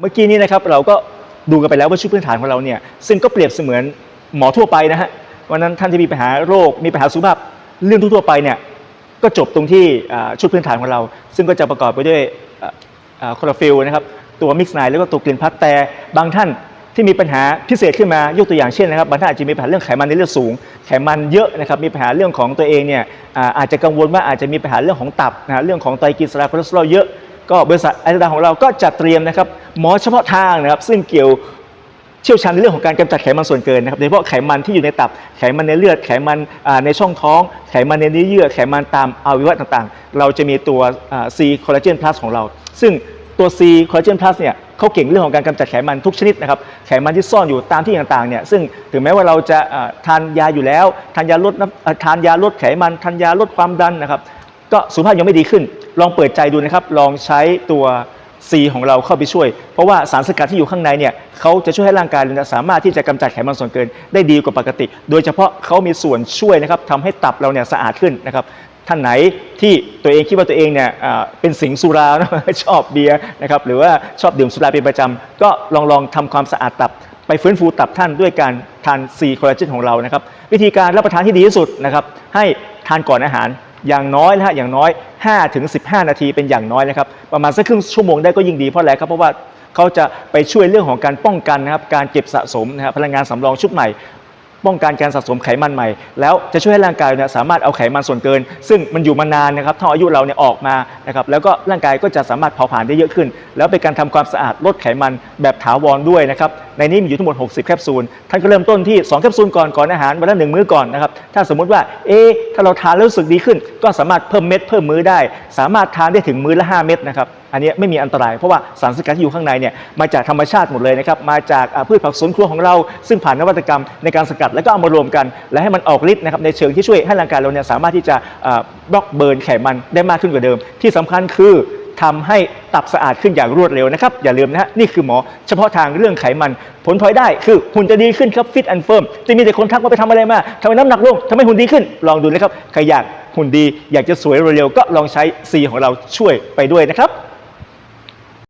เมื่อกี้นี้นะครับเราก็ดูกันไปแล้วว่าชุดพื้นฐานของเราเนี่ยซึ่งก็เปรียบเสมือนหมอทั่วไปนะฮะวันนั้นท่านที่มีปัญหาโรคมีปัญหาสุขภาพเรื่องทั่วไปเนี่ยก็จบตรงที่ชุดพื้นฐานของเรา ซึ่งก็จะประกอบไปด้วยคลอโรฟิลนะครับตัวมิกซ์ไนแล้วก็ตัวกลิ่นพัดแต่บางท่านที่มีปัญหาพิเศษขึ้นมายกตัวอย่างเช่นนะครับบางท่านอาจจะมีปัญหาเรื่องไขมันในเลือดสูง ไขมันเยอะนะครับมีปัญหาเรื่องของตัวเองเนี่ยอาจจะกังวลว่าอาจจะมีปัญหาเรื่องของตับนะฮะเรื่องของไตรกลีเซอไรด์คอเลสเตอรอลเยอะ ก็บริษัทไอร์ดาของเราก็จัดเตรียมนะครับหมอเฉพาะทางนะครับ ซึ่งเกี่ยวเชี่ยวชาญในเรื่องของการกำจัดไขมันส่วนเกินนะครับโดยเฉพาะไขมันที่อยู่ในตับไขมันในเลือด ไขมันในช่องท้อง ไขมันในเนื้อเยื่อ ไขมันตามอวัยวะต่างๆ เราจะมีตัว C collagen plus ของเรา ซึ่งตัว C collagen plus เนี่ยเขาเก่งเรื่องของการกำจัดไขมันทุกชนิดนะครับไขมันที่ซ่อนอยู่ตามที่ต่างๆเนี่ยซึ่งถึงแม้ว่าเราจะทานยาอยู่แล้ว ทานยาลดน้ำทานยาลดไขมันทานยาลดความดันนะครับ ก็สุขภาพยังไม่ดีขึ้น ลองเปิดใจดูนะครับ ลองใช้ตัว C ของเราเข้าไปช่วย เพราะว่าสารสกัดที่อยู่ข้างในเนี่ยเขาจะช่วยให้ร่างกายเราเนี่ยสามารถที่จะกำจัดไขมันส่วนเกินได้ดีกว่าปกติ โดยเฉพาะเขามีส่วนช่วยนะครับทำให้ตับเราเนี่ยสะอาดขึ้นนะครับท่านไหนที่ตัวเองคิดว่าตัวเองเนี่ยเป็นสิงสุรานะชอบเบียร์นะครับหรือว่าชอบดื่มสุราเป็นประจำก็ลองลองทำความสะอาดตับ ไปฟื้นฟูตับท่านด้วยการทานซีคอลลาเจนของเรานะครับวิธีการรับประทานที่ดีที่สุดนะครับให้ทานก่อนอาหาร อย่างน้อยนะฮะอย่างน้อย5ถึง15 นาทีเป็นอย่างน้อยนะครับประมาณสักครึ่งชั่วโมงได้ก็ยิ่งดีเพราะอะไรครับเพราะว่าเขาจะไปช่วยเรื่องของการป้องกันนะครับการเก็บสะสมนะครับพลังงานสำรองชุดใหม่ ป้องกันการสะสมไขมันใหม่ แล้วจะช่วยให้ร่างกายเนี่ยสามารถเอาไขมันส่วนเกิน ซึ่งมันอยู่มานานนะครับเท่าอายุเราเนี่ยออกมานะครับแล้วก็ร่างกายก็จะสามารถเผาผลาญได้เยอะขึ้น แล้วเป็นการทำความสะอาดลดไขมันแบบถาวรด้วยนะครับในนี้มีอยู่ทั้งหมด 60 แคปซูลท่านก็เริ่มต้นที่ 2 แคปซูลก่อนก่อนอาหารวันละหนึ่งมื้อก่อนนะครับถ้าสมมุติว่าเอ๊ถ้าเราทานแล้วรู้สึกดีขึ้น ก็สามารถเพิ่มเม็ดเพิ่มมื้อได้ สามารถทานได้ถึงมื้อละ 5 เม็ดนะครับอันนี้ไม่มีอันตรายเพราะว่าสารสกัดที่อยู่ข้างในเนี่ยมาจากธรรมชาติหมดเลยนะครับมาจากพืชผักสวนครัวของเราซึ่งผ่านนวัตกรรมในการสกัดแล้วก็เอามารวมกันและให้มันออกฤทธิ์นะครับในเชิงที่ช่วยให้ร่างกายเราเนี่ยสามารถที่จะบล็อกเบิร์นไขมันได้มากขึ้นกว่าเดิม ที่สำคัญคือทำให้ตับสะอาดขึ้นอย่างรวดเร็วนะครับ อย่าลืมนะฮะนี่คือหมอเฉพาะทางเรื่องไขมัน ผลพลอยได้คือหุ่นจะดีขึ้นครับฟิตแอนด์เฟิร์มจะมีแต่คนทักว่าไปทำอะไรมาทำไมน้ำหนักลงทำไมหุ่นดีขึ้น ลองดูนะครับใครอยากหุ่นดีอยากจะสวยเร็วๆก็ลองใช้ C ของเราช่วยไปด้วยนะครับ